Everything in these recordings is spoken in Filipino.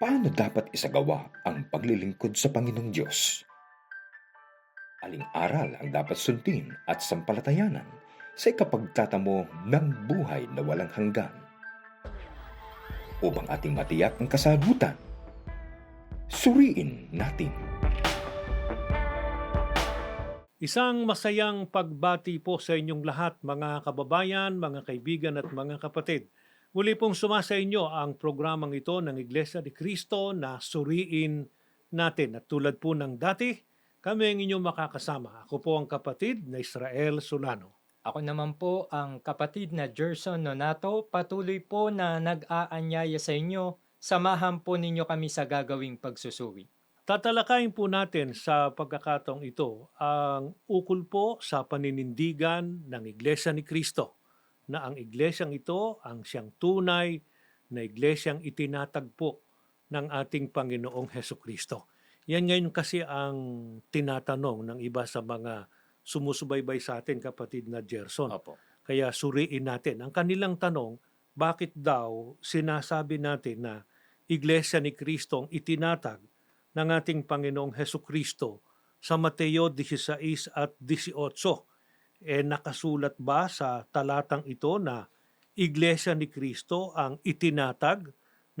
Paano dapat isagawa ang paglilingkod sa Panginoong Diyos? Aling aral ang dapat sundin at sampalatayanan sa ikapagtatamo ng buhay na walang hanggan? Upang ating matiyak ang kasagutan, suriin natin. Isang masayang pagbati po sa inyong lahat mga kababayan, mga kaibigan at mga kapatid. Muli pong sumasa inyo ang programang ito ng Iglesia de Cristo na suriin natin. At tulad po ng dati, kami ang inyong makakasama. Ako po ang kapatid na Israel Solano. Ako naman po ang kapatid na Gerson Nonato. Patuloy po na nag-aanyaya sa inyo. Samahan po ninyo kami sa gagawing pagsusuri. Tatalakayin po natin sa pagkakataong ito ang ukol po sa paninindigan ng Iglesia ni Cristo na ang iglesyang ito ang siyang tunay na iglesyang itinatagpo ng ating Panginoong Heso Kristo. Yan ngayon kasi ang tinatanong ng iba sa mga sumusubaybay sa atin, kapatid na Gerson. Opo. Kaya suriin natin. Ang kanilang tanong, bakit daw sinasabi natin na Iglesia ni Kristo ang itinatag ng ating Panginoong Heso Kristo sa Mateo 16 at 18? Eh nakasulat ba sa talatang ito na Iglesia ni Kristo ang itinatag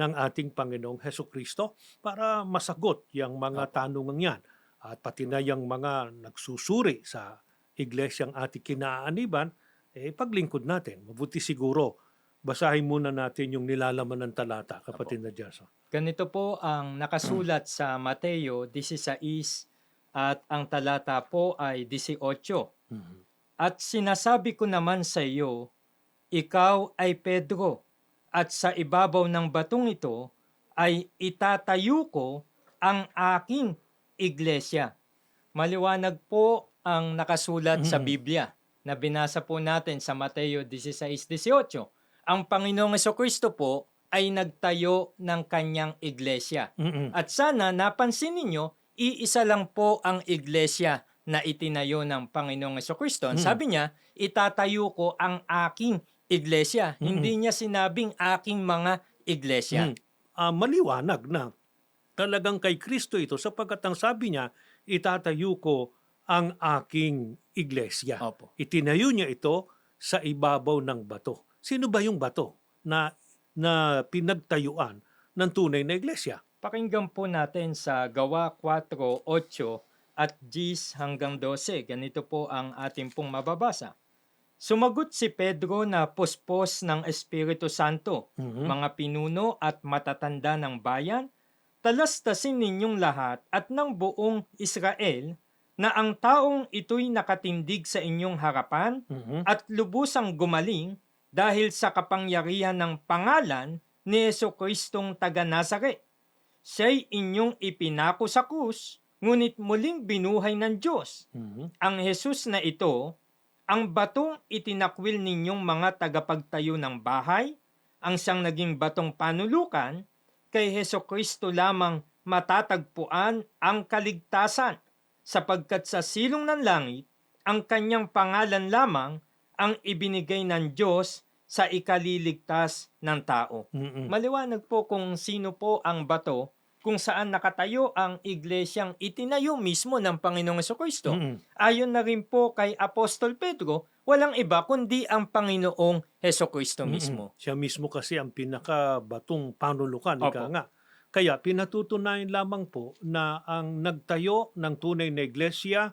ng ating Panginoong Heso Kristo para masagot yung mga tanungan yan at pati na yung mga nagsusuri sa iglesyang ating kinaaniban, eh paglingkod natin. Mabuti siguro, basahin muna natin yung nilalaman ng talata, kapatid na Jason. Ganito po ang nakasulat sa Mateo 16 at ang talata po ay 18. Mhm. At sinasabi ko naman sa iyo, ikaw ay Pedro, at sa ibabaw ng batong ito ay itatayo ko ang aking iglesia. Maliwanag po ang nakasulat sa Mhm. Biblia na binasa po natin sa Mateo 16.18. Ang Panginoong Kristo po ay nagtayo ng kanyang iglesia. Mhm. At sana napansin ninyo, iisa lang po ang iglesia na itinayo ng Panginoong Kristo. Mm. Sabi niya, itatayo ko ang aking iglesia. Mm-mm. Hindi niya sinabing aking mga iglesia. Mm. Ah, maliwanag na talagang kay Kristo ito sapagkat ang sabi niya, itatayo ko ang aking iglesia. Opo. Itinayo niya ito sa ibabaw ng bato. Sino ba yung bato na na pinagtayuan ng tunay na iglesia? Pakinggan po natin sa Gawa 4.8 at 10 hanggang 12. Ganito po ang ating pong mababasa. Sumagot si Pedro na puspos ng Espiritu Santo, Mhm. mga pinuno at matatanda ng bayan, talastasin ninyong lahat at ng buong Israel na ang taong ito'y nakatindig sa inyong harapan Mhm. at lubusang gumaling dahil sa kapangyarihan ng pangalan ni Yeso Kristong taga Nazaret. Siya'y inyong ipinako sa krus, ngunit muling binuhay ng Diyos. Mhm. Ang Jesus na ito, ang batong itinakwil ninyong mga tagapagtayo ng bahay, ang siyang naging batong panulukan, kay Heso Kristo lamang matatagpuan ang kaligtasan, sapagkat sa silong ng langit, ang kanyang pangalan lamang ang ibinigay ng Diyos sa ikaliligtas ng tao. Mhm. Maliwanag po kung sino po ang bato kung saan nakatayo ang iglesyang itinayo mismo ng Panginoong Kristo. Mhm. Ayon na rin po kay Apostol Pedro, walang iba kundi ang Panginoong Kristo mismo. Siya mismo kasi ang pinakabatong panulukan, ika nga. Kaya pinatutunayan lamang po na ang nagtayo ng tunay na iglesia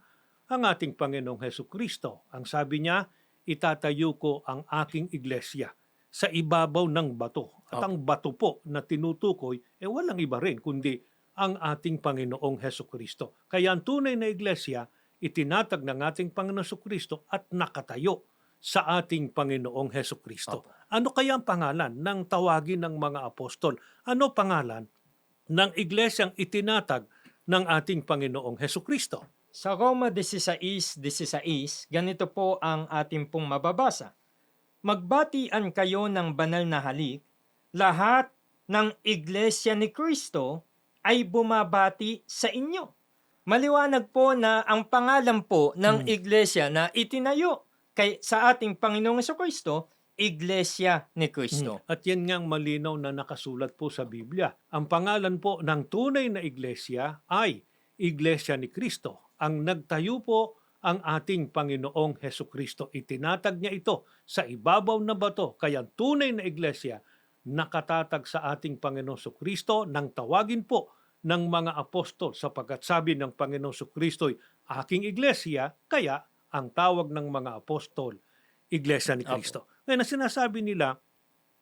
ang ating Panginoong Heso Kristo. Ang sabi niya, itatayo ko ang aking iglesia sa ibabaw ng bato. At ang bato po na tinutukoy, eh walang iba rin kundi ang ating Panginoong Heso Kristo. Kaya ang tunay na iglesia, itinatag ng ating Panginoong Heso Kristo at nakatayo sa ating Panginoong Heso Kristo. Opo. Ano kaya ang pangalan ng tawagin ng mga apostol? Ano pangalan ng iglesyang itinatag ng ating Panginoong Heso Kristo? Sa Roma 16.16, ganito po ang ating pong mababasa. Magbatian kayo ng banal na halik, lahat ng iglesia ni Kristo ay bumabati sa inyo. Maliwanag po na ang pangalan po ng Hmm. iglesia na itinayo kay sa ating Panginoong Kristo Iglesia ni Kristo. At yan nga ang malinaw na nakasulat po sa Biblia. Ang pangalan po ng tunay na iglesia ay Iglesia ni Kristo. Ang nagtayo po ang ating Panginoong Heso Kristo. Itinatag niya ito sa ibabaw na bato. Kaya tunay na iglesia nakatatag sa ating Panginoong Heso Kristo nang tawagin po ng mga apostol sapagkat sabi ng Panginoong Heso Kristo'y aking iglesia, kaya ang tawag ng mga apostol, Iglesia ni. Kristo. Ngayon, ang sinasabi nila,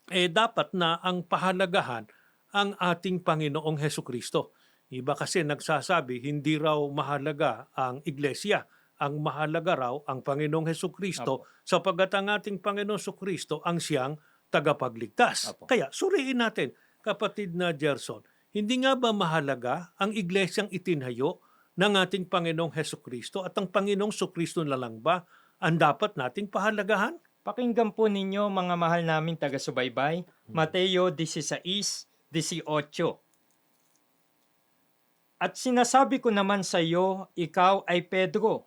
eh dapat na ang pahalagahan ang ating Panginoong Heso Kristo. Iba kasi nagsasabi, hindi raw mahalaga ang iglesia. Ang mahalaga raw ang Panginoong Heso Kristo sapagat ang ating Panginoong Heso Kristo ang siyang tagapagligtas. Opo. Kaya suriin natin, kapatid na Gerson, hindi nga ba mahalaga ang iglesyang itinhayo ng ating Panginoong Heso Kristo at ang Panginoong Heso Kristo na lang ba ang dapat nating pahalagahan? Pakinggan po ninyo mga mahal naming taga-subaybay, Mateo 16, 18. At sinasabi ko naman sa iyo, ikaw ay Pedro,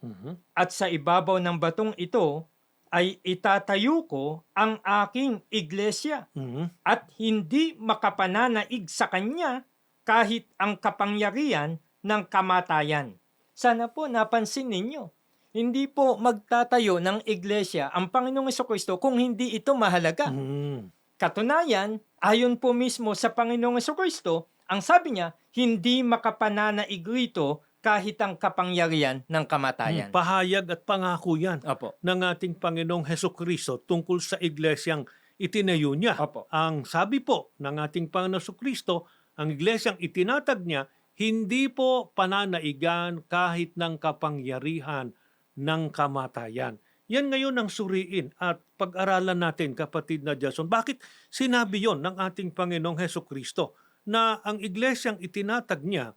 at sa ibabaw ng batong ito ay itatayo ko ang aking iglesia Mhm. at hindi makapananaig sa kanya kahit ang kapangyarihan ng kamatayan. Sana po napansin ninyo, hindi po magtatayo ng iglesia ang Panginoong Kristo kung hindi ito mahalaga. Mhm. Katunayan, ayon po mismo sa Panginoong Kristo, ang sabi niya, hindi makapananaig rito kahit ang kapangyarihan ng kamatayan. Mm, Pahayag at pangako yan Opo. ng ating Panginoong Heso Kristo tungkol sa iglesyang itinayo niya. Opo. Ang sabi po ng ating Panginoong Heso Kristo, ang iglesyang itinatag niya, hindi po pananaigan kahit ng kapangyarihan ng kamatayan. Yan ngayon ang suriin at pag-aralan natin, kapatid na Jason. Bakit sinabi yon ng ating Panginoong Heso Kristo na ang iglesyang itinatag niya,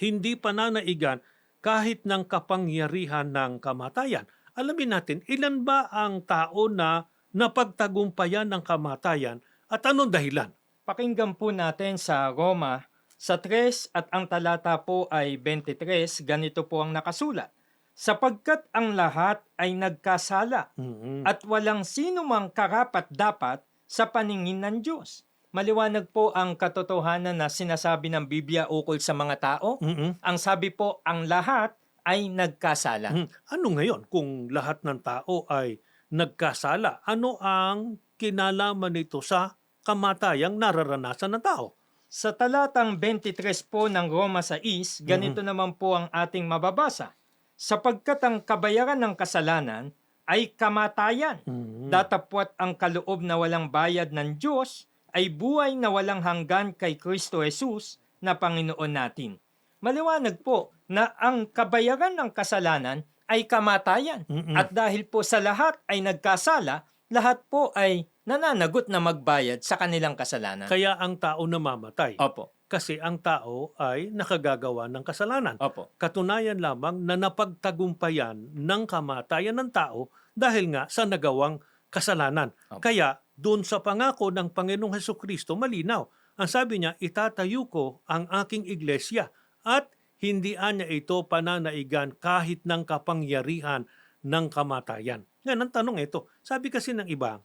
hindi pananaigan kahit ng kapangyarihan ng kamatayan. Alamin natin, ilan ba ang tao na napagtagumpayan ng kamatayan at anong dahilan? Pakinggan po natin sa Roma sa 3 at ang talata po ay 23, ganito po ang nakasulat. Sapagkat ang lahat ay nagkasala Mhm. at walang sino mang karapat dapat sa paningin ng Diyos. Maliwanag po ang katotohanan na sinasabi ng Biblia ukol sa mga tao. Mhm. Ang sabi po, ang lahat ay nagkasala. Mhm. Ano ngayon kung lahat ng tao ay nagkasala? Ano ang kinalaman nito sa kamatayang nararanasan ng tao? Sa talatang 23 po ng Roma sa Is, ganito naman po ang ating mababasa. Sapagkat ang kabayaran ng kasalanan ay kamatayan. Mhm. Datapwat ang kaloob na walang bayad ng Diyos ay buhay na walang hanggan kay Kristo Jesus na Panginoon natin. Maliwanag po na ang kabayaran ng kasalanan ay kamatayan. Mhm. At dahil po sa lahat ay nagkasala, lahat po ay nananagot na magbayad sa kanilang kasalanan. Kaya ang tao namamatay Opo, kasi ang tao ay nakagagawa ng kasalanan. opo. Katunayan lamang na napagtagumpayan ng kamatayan ng tao dahil nga sa nagawang kasalanan. Opo. Kaya doon sa pangako ng Panginoong Heso Kristo, malinaw. Ang sabi niya, itatayo ko ang aking iglesia at hindi niya ito pananaigan kahit ng kapangyarihan ng kamatayan. Ngayon, ang tanong ito, sabi kasi ng iba,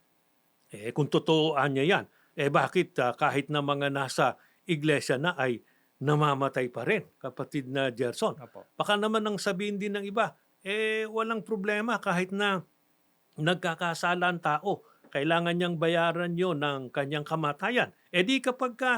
eh kung totoo niya yan, eh bakit ah, kahit na mga nasa iglesia na ay namamatay pa rin, kapatid na Gerson? Opo. Baka naman ang sabihin din ng iba, eh walang problema kahit na nagkakasala ang tao. Kailangan niyang bayaran yon ng kanyang kamatayan. E di kapag ka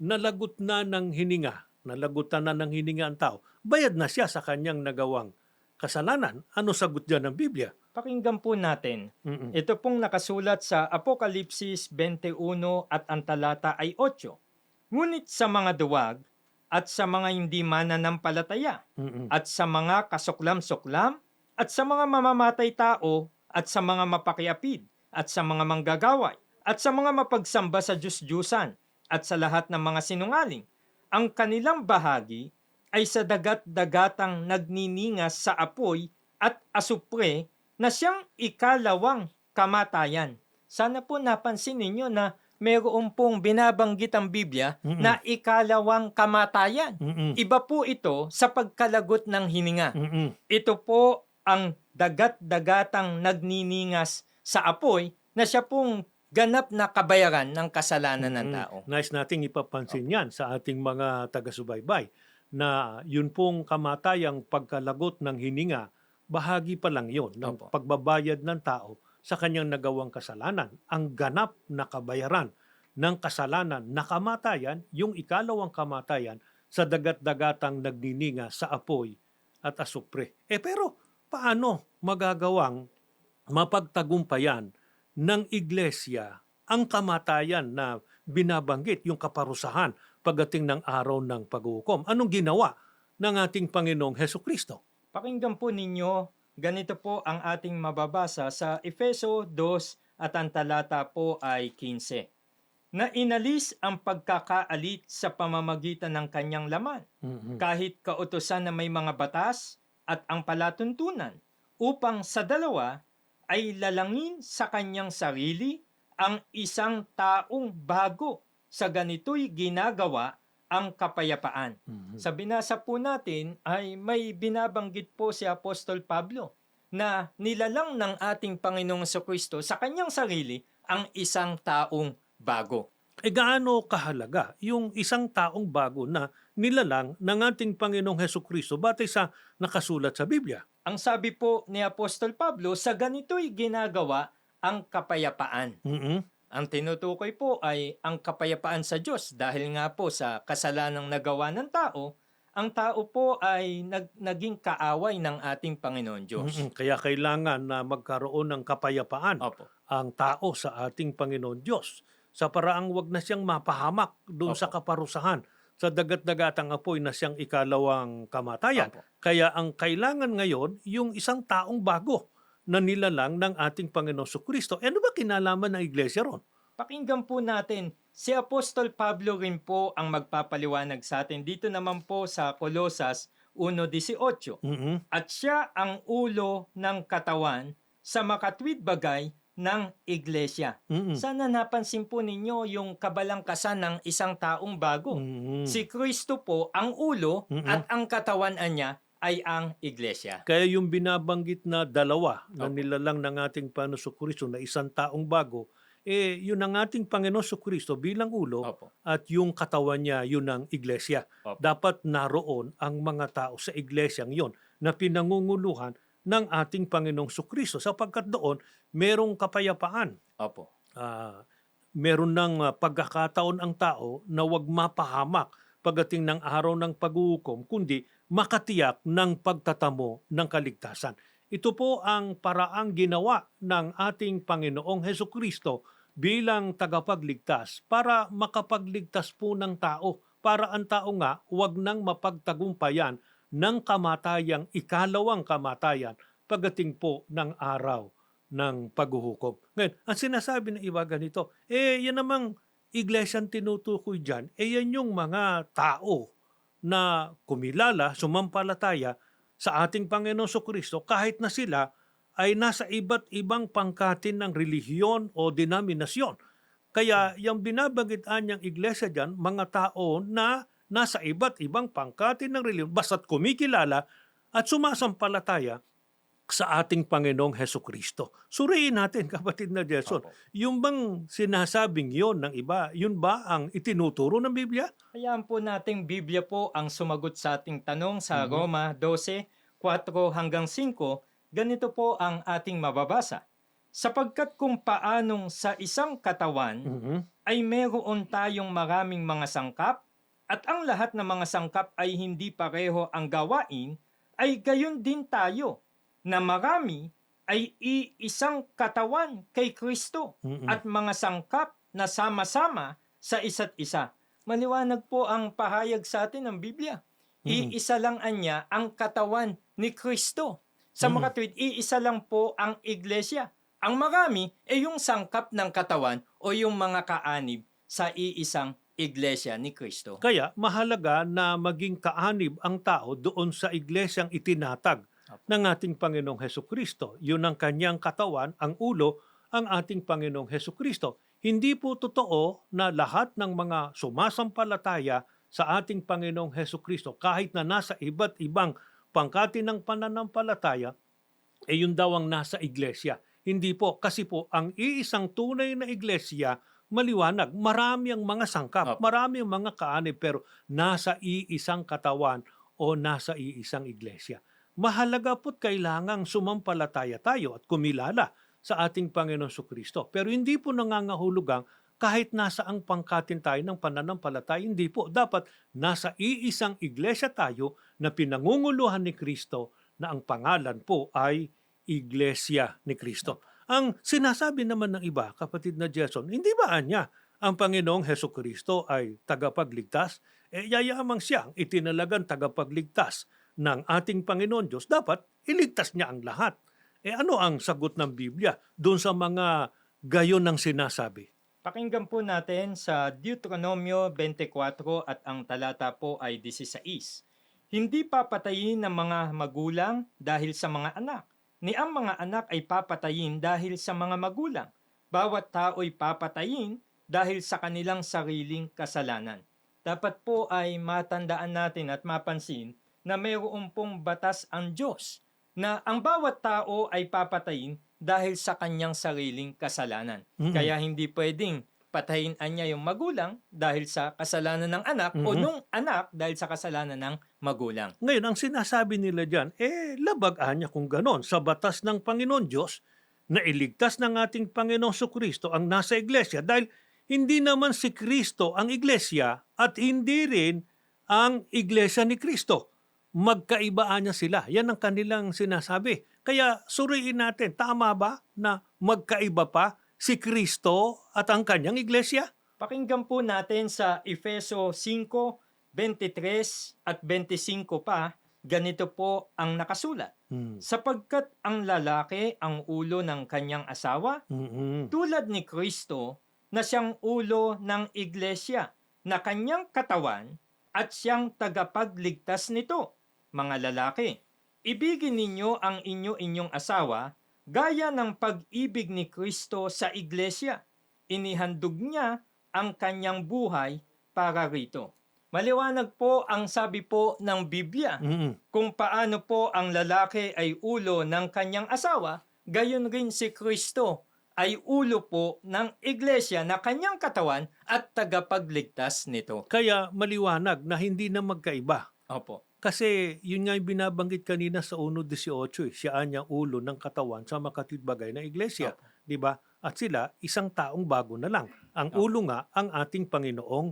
nalagot na ng hininga, nalagutan na ng hininga ang tao, bayad na siya sa kanyang nagawang kasalanan. Ano sagot dyan ng Biblia? Pakinggan po natin. Mm-mm. Ito pong nakasulat sa Apokalipsis 21 at ang talata ay 8. Ngunit sa mga duwag at sa mga hindi mananampalataya Mm-mm. at sa mga kasuklam-suklam at sa mga mamamatay tao at sa mga mapakiapid at sa mga manggagaway at sa mga mapagsamba sa Diyos-Diyusan at sa lahat ng mga sinungaling. Ang kanilang bahagi ay sa dagat-dagatang nagniningas sa apoy at asupre na siyang ikalawang kamatayan. Sana po napansin ninyo na mayroon pong binabanggit ang Biblia Mm-mm. na ikalawang kamatayan. Mm-mm. Iba po ito sa pagkalagot ng hininga. Mm-mm. Ito po ang dagat-dagatang nagniningas sa apoy na siya pong ganap na kabayaran ng kasalanan ng Mm, tao. Nais nating ipapansin yan sa ating mga taga-subaybay na yun pong kamatayang pagkalagot ng hininga, bahagi pa lang yon ng Opo. pagbabayad ng tao sa kanyang nagawang kasalanan. Ang ganap na kabayaran ng kasalanan na kamatayan, yung ikalawang kamatayan sa dagat-dagatang nagnininga sa apoy at asupre. Eh pero paano magagawang mapagtagumpayan ng iglesia ang kamatayan na binabanggit, yung kaparusahan pagdating ng araw ng paghukom. Anong ginawa ng ating Panginoong Heso Kristo? Pakinggan po ninyo, ganito po ang ating mababasa sa Efeso 2 at ang talata po ay 15. Na inalis ang pagkakaalit sa pamamagitan ng kanyang laman, kahit kautosan na may mga batas at ang palatuntunan, upang sa dalawa ay lalangin sa kanyang sarili ang isang taong bago. Sa ganito'y ginagawa ang kapayapaan. Sa binasa po natin ay may binabanggit po si Apostol Pablo na nilalang ng ating Panginoong Kristo sa kanyang sarili ang isang taong bago. E gaano kahalaga yung isang taong bago na nilalang ng ating Panginoong Heso Kristo batay sa nakasulat sa Biblia? Ang sabi po ni Apostol Pablo, sa ganito'y ginagawa ang kapayapaan. Mhm. Ang tinutukoy po ay ang kapayapaan sa Diyos dahil nga po sa kasalanang nagawa ng tao, ang tao po ay nag, naging kaaway ng ating Panginoon Diyos. Mhm. Kaya kailangan na magkaroon ng kapayapaan Opo. ang tao sa ating Panginoon Diyos sa paraang wag na siyang mapahamak doon sa Opo. kaparusahan sa dagat-dagatang apoy na siyang ikalawang kamatayan. Opo. Kaya ang kailangan ngayon yung isang taong bago na nilalang ng ating Panginoon Kristo. E ano ba kinalaman ng iglesia ron? Pakinggan po natin, si Apostol Pablo rin po ang magpapaliwanag sa atin. Dito naman po sa Colosas 1.18. Mhm. At siya ang ulo ng katawan sa makatwid bagay ng iglesia. Mhm. Sana napansin po ninyo yung kabalangkasan ng isang taong bago. Mhm. Si Kristo po ang ulo Mm-mm. at ang katawan niya ay ang iglesia. Kaya yung binabanggit na dalawa na Opo. nilalang ng ating Panginoon Kristo na isang taong bago, eh yun ang ating Panginoon Kristo bilang ulo Opo. at yung katawan niya yun ang iglesia. Opo. Dapat naroon ang mga tao sa iglesyang yon na pinangunguluhan ng ating Panginoong Kristo sapagkat doon merong kapayapaan. Opo. Ah, meron ng ah, pagkakataon ang tao na wag mapahamak pagdating ng araw ng paghuhukom, kundi makatiyak ng pagtatamo ng kaligtasan. Ito po ang paraang ginawa ng ating Panginoong Heso Kristo bilang tagapagligtas para makapagligtas po ng tao, para ang tao nga wag nang mapagtagumpayan ng kamatayang ikalawang kamatayan pagdating po ng araw ng paghuhukom. Ngayon, ang sinasabi ng iba ganito, eh yan namang iglesyang tinutukoy dyan, eh yan yung mga tao na kumilala, sumampalataya sa ating Panginoon Kristo kahit na sila ay nasa iba't ibang pangkatin ng relihiyon o denominasyon. Kaya yung binabanggit niyang iglesia dyan, mga tao na nasa iba't ibang pangkatin ng relihiyon, basta't kumikilala at sumasampalataya sa ating Panginoong Heso Kristo. Suriin natin, kapatid na Jason, Opo. yung bang sinasabing yon ng iba, yun ba ang itinuturo ng Biblia? Hayaan po nating Biblia po ang sumagot sa ating tanong sa Mhm. Roma 12, 4 hanggang 5. Ganito po ang ating mababasa. Sapagkat kung paanong sa isang katawan Mhm. ay meron tayong maraming mga sangkap at ang lahat ng mga sangkap ay hindi pareho ang gawain, ay gayon din tayo na marami ay iisang katawan kay Kristo Mhm. at mga sangkap na sama-sama sa isa't isa. Maliwanag po ang pahayag sa atin ng Biblia. Mhm. Iisa lang anya ang katawan ni Kristo. Sa Mhm. mga tweet, iisa lang po ang iglesia. Ang marami ay yung sangkap ng katawan o yung mga kaanib sa iisang iglesia ni Kristo. Kaya mahalaga na maging kaanib ang tao doon sa iglesyang itinatag Opo. ng ating Panginoong Heso Kristo. Yun ang kanyang katawan, ang ulo, ang ating Panginoong Heso Kristo. Hindi po totoo na lahat ng mga sumasampalataya sa ating Panginoong Heso Kristo, kahit na nasa iba't ibang pangkati ng pananampalataya, eh yun daw ang nasa iglesia. Hindi po. Kasi po, ang iisang tunay na iglesia, maliwanag. Marami ang mga sangkap, Opo. marami ang mga kaanib, pero nasa iisang katawan o nasa iisang iglesia. Mahalaga po't kailangang sumampalataya tayo at kumilala sa ating Panginoon Kristo. Pero hindi po nangangahulugang kahit nasa ang pangkatin tayo ng pananampalataya, hindi po. Dapat nasa iisang iglesia tayo na pinangunguluhan ni Kristo na ang pangalan po ay Iglesia ni Kristo. Ang sinasabi naman ng iba, kapatid na Jason, hindi ba anya ang Panginoong Heso Kristo ay tagapagligtas? Eh, yayamang siya ang tagapagligtas ng ating Panginoon Diyos. Dapat iligtas niya ang lahat. Eh ano ang sagot ng Biblia doon sa mga gayon ng sinasabi? Pakinggan po natin sa Deuteronomio 24 at ang talata po ay 16. Hindi papatayin ng mga magulang dahil sa mga anak, ni ang mga anak ay papatayin dahil sa mga magulang. Bawat tao'y papatayin dahil sa kanilang sariling kasalanan. Dapat po ay matandaan natin at mapansin na mayroon pong batas ang Diyos na ang bawat tao ay papatayin dahil sa kanyang sariling kasalanan. Mm. Kaya hindi pwedeng patayin niya yung magulang dahil sa kasalanan ng anak o Mhm. nung anak dahil sa kasalanan ng magulang. Ngayon, ang sinasabi nila dyan, eh, labag-an niya kung ganon sa batas ng Panginoon Diyos na iligtas ng ating Panginoong Kristo ang nasa iglesia dahil hindi naman si Kristo ang iglesia at hindi rin ang iglesia ni Kristo. Magkaibaan niya sila. Yan ang kanilang sinasabi. Kaya suriin natin, tama ba na magkaiba pa si Kristo at ang kanyang iglesia? Pakinggan po natin sa Efeso 5, 23 at 25 pa, ganito po ang nakasulat. Hmm. Sapagkat ang lalaki ang ulo ng kanyang asawa, Mhm. tulad ni Kristo na siyang ulo ng iglesia, na kanyang katawan at siyang tagapagligtas nito. Mga lalaki, ibigin ninyo ang inyo-inyong asawa gaya ng pag-ibig ni Kristo sa iglesia. Inihandog niya ang kanyang buhay para rito. Maliwanag po ang sabi po ng Biblia Mhm. kung paano po ang lalaki ay ulo ng kanyang asawa, gayon rin si Kristo ay ulo po ng iglesia na kanyang katawan at tagapagligtas nito. Kaya maliwanag na hindi na magkaiba. Opo. Kasi yun nga yung binabanggit kanina sa 1.18 eh. Siya niya ulo ng katawan sa makatibagay na iglesia. Opo. Di ba? At sila, isang taong bago na lang. Ang Opo. ulo nga, ang ating Panginoong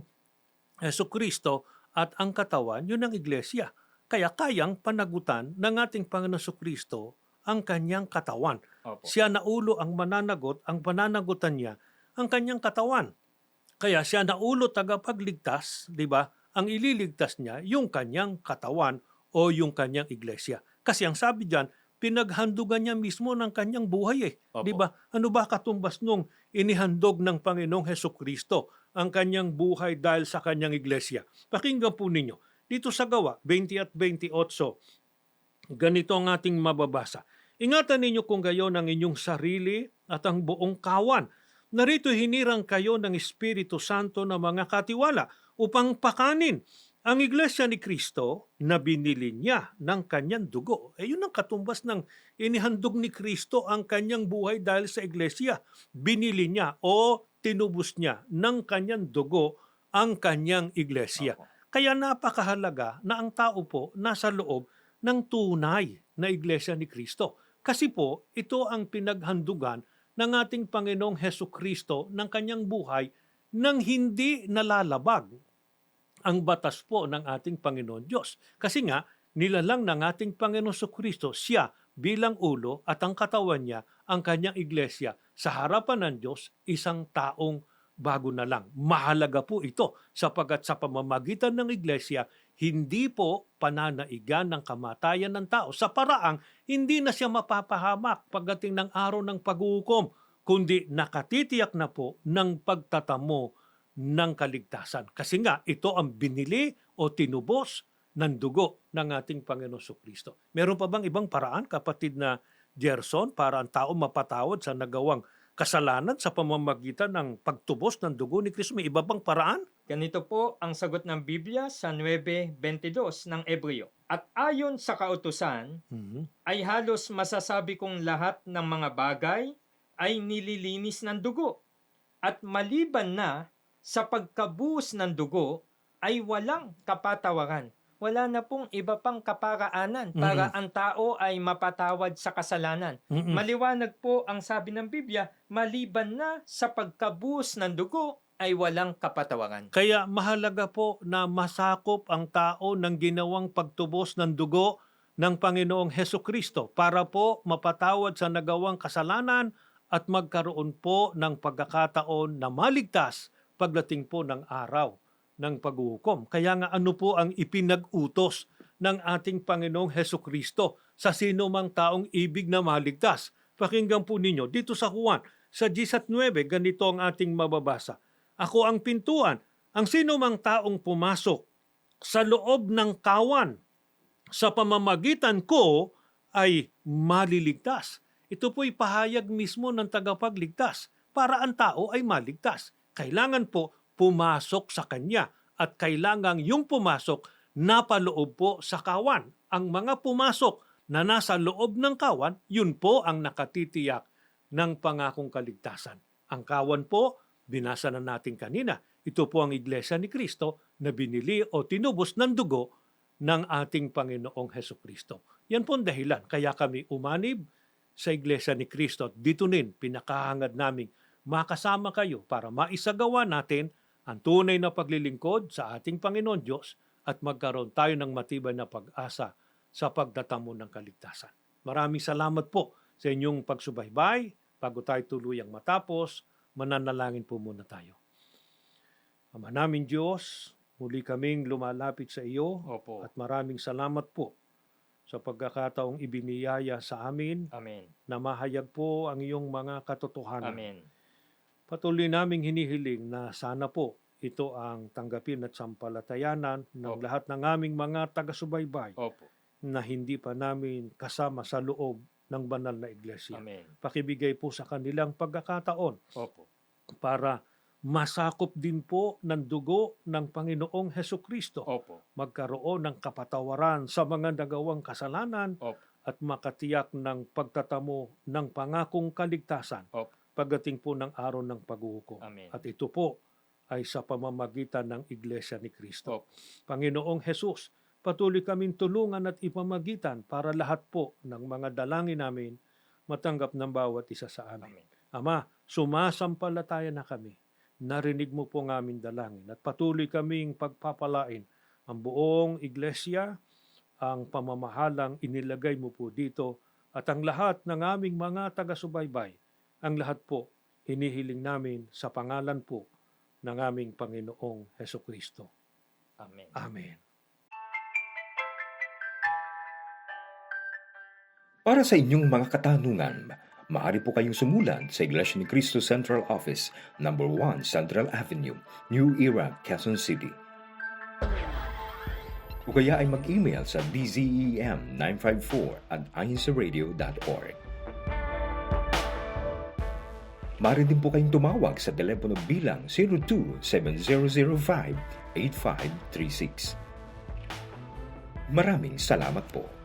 Yeso Kristo at ang katawan, yun ang iglesia. Kaya kayang panagutan ng ating Panginoon Yeso Kristo ang kanyang katawan. Opo. Siya na ulo ang mananagot, ang pananagutan niya, ang kanyang katawan. Kaya siya na ulo tagapagligtas, di ba? Ang ililigtas niya, yung kanyang katawan o yung kanyang iglesia. Kasi ang sabi diyan, pinaghandugan niya mismo ng kanyang buhay eh. Di ba? Ano ba katumbas nung inihandog ng Panginoong Heso Kristo ang kanyang buhay dahil sa kanyang iglesia? Pakinggan po ninyo. Dito sa gawa, 20 at 28, ganito ang ating mababasa. Ingatan ninyo kung gayon ang inyong sarili at ang buong kawan. Narito hinirang kayo ng Espiritu Santo na mga katiwala upang pakanin ang iglesia ni Kristo na binili niya ng kanyang dugo. Eh yun ang katumbas ng inihandog ni Kristo ang kanyang buhay dahil sa iglesia. Binili niya o tinubos niya ng kanyang dugo ang kanyang iglesia. Opo. Kaya napakahalaga na ang tao po nasa loob ng tunay na iglesia ni Kristo. Kasi po, ito ang pinaghandugan ng ating Panginoong Heso Kristo ng kanyang buhay nang hindi nalalabag ang batas po ng ating Panginoon Diyos. Kasi nga, nilalang ng ating Panginoon Heso Kristo, siya bilang ulo at ang katawan niya, ang kanyang iglesia, sa harapan ng Diyos, isang taong bago na lang. Mahalaga po ito sapagat sa pamamagitan ng iglesia, hindi po pananaigan ng kamatayan ng tao sa paraang hindi na siya mapapahamak pagdating ng araw ng paghuhukom, kundi nakatitiyak na po ng pagtatamo ng kaligtasan. Kasi nga, ito ang binili o tinubos ng dugo ng ating Panginoon Kristo. Meron pa bang ibang paraan, kapatid na Gerson, para ang tao mapatawad sa nagawang kasalanan sa pamamagitan ng pagtubos ng dugo ni Kristo? May iba bang paraan? Ganito po ang sagot ng Biblia sa 9.22 ng Ebreo. At ayon sa kautusan, Mhm. ay halos masasabi kong lahat ng mga bagay ay nililinis ng dugo. At maliban na sa pagkabuhos ng dugo ay walang kapatawaran. Wala na pong iba pang kaparaanan para ang tao ay mapatawad sa kasalanan. Mm-mm. Maliwanag po ang sabi ng Biblia, maliban na sa pagkabuhos ng dugo ay walang kapatawaran. Kaya mahalaga po na masakop ang tao ng ginawang pagtubos ng dugo ng Panginoong Heso Kristo para po mapatawad sa nagawang kasalanan at magkaroon po ng pagkakataon na maligtas pagdating po ng araw ng paghuhukom. Kaya nga ano po ang ipinag-utos ng ating Panginoong Heso Kristo sa sino mang taong ibig na maligtas. Pakinggan po ninyo dito sa Juan, sa 19, ganito ang ating mababasa. Ako ang pintuan. Ang sino mang taong pumasok sa loob ng kawan sa pamamagitan ko ay maliligtas. Ito po'y pahayag mismo ng tagapagligtas para ang tao ay maligtas. Kailangan po pumasok sa kanya at kailangan yung pumasok napaloob po sa kawan. Ang mga pumasok na nasa loob ng kawan, yun po ang nakatitiyak ng pangakong kaligtasan. Ang kawan po, binasa na natin kanina, ito po ang iglesia ni Kristo na binili o tinubos ng dugo ng ating Panginoong Heso Kristo. Yan po ang dahilan. Kaya kami umanib sa iglesia ni Kristo. At dito nin, pinakahangad naming makasama kayo para maisagawa natin ang tunay na paglilingkod sa ating Panginoon Diyos at magkaroon tayo ng matibay na pag-asa sa pagtatamo ng kaligtasan. Maraming salamat po sa inyong pagsubaybay. Bago tayo tuluyang matapos, mananalangin po muna tayo. Ama namin Diyos, muli kaming lumalapit sa iyo Opo. at maraming salamat po sa pagkakataong ibiniyaya sa amin Amen. na mahayag po ang iyong mga katotohanan. Amen. Patuloy naming hinihiling na sana po ito ang tanggapin at sampalatayanan ng Opo. lahat ng aming mga taga-subaybay Opo. na hindi pa namin kasama sa loob ng banal na iglesia. Amen. Pakibigay po sa kanilang pagkakataon Opo. para masakop din po ng dugo ng Panginoong Heso Kristo. Opo. Magkaroon ng kapatawaran sa mga nagawang kasalanan Opo. at makatiyak ng pagtatamo ng pangakong kaligtasan Opo. Pagdating po ng araw ng paghuhukom. Amen. At ito po ay sa pamamagitan ng Iglesia ni Kristo. Opo. Panginoong Jesus, patuloy kaming tulungan at ipamagitan para lahat po ng mga dalangin namin matanggap ng bawat isa sa amin. Amen. Ama, sumasampalataya na kami. Narinig mo po ng aming dalangin at patuloy kaming pagpapalain ang buong iglesia, ang pamamahalang inilagay mo po dito at ang lahat ng aming mga taga-subaybay, ang lahat po hinihiling namin sa pangalan po ng aming Panginoong Heso Kristo. Amen. Amen. Para sa inyong mga katanungan, maaari po kayong sumulat sa Iglesia ni Cristo Central Office, number 1 Central Avenue, New Era, Quezon City. O kaya ay mag-email sa E dzem954 at ainsaradio.org. Maaari din po kayong tumawag sa telepono bilang 02-7005-8536. Maraming salamat po.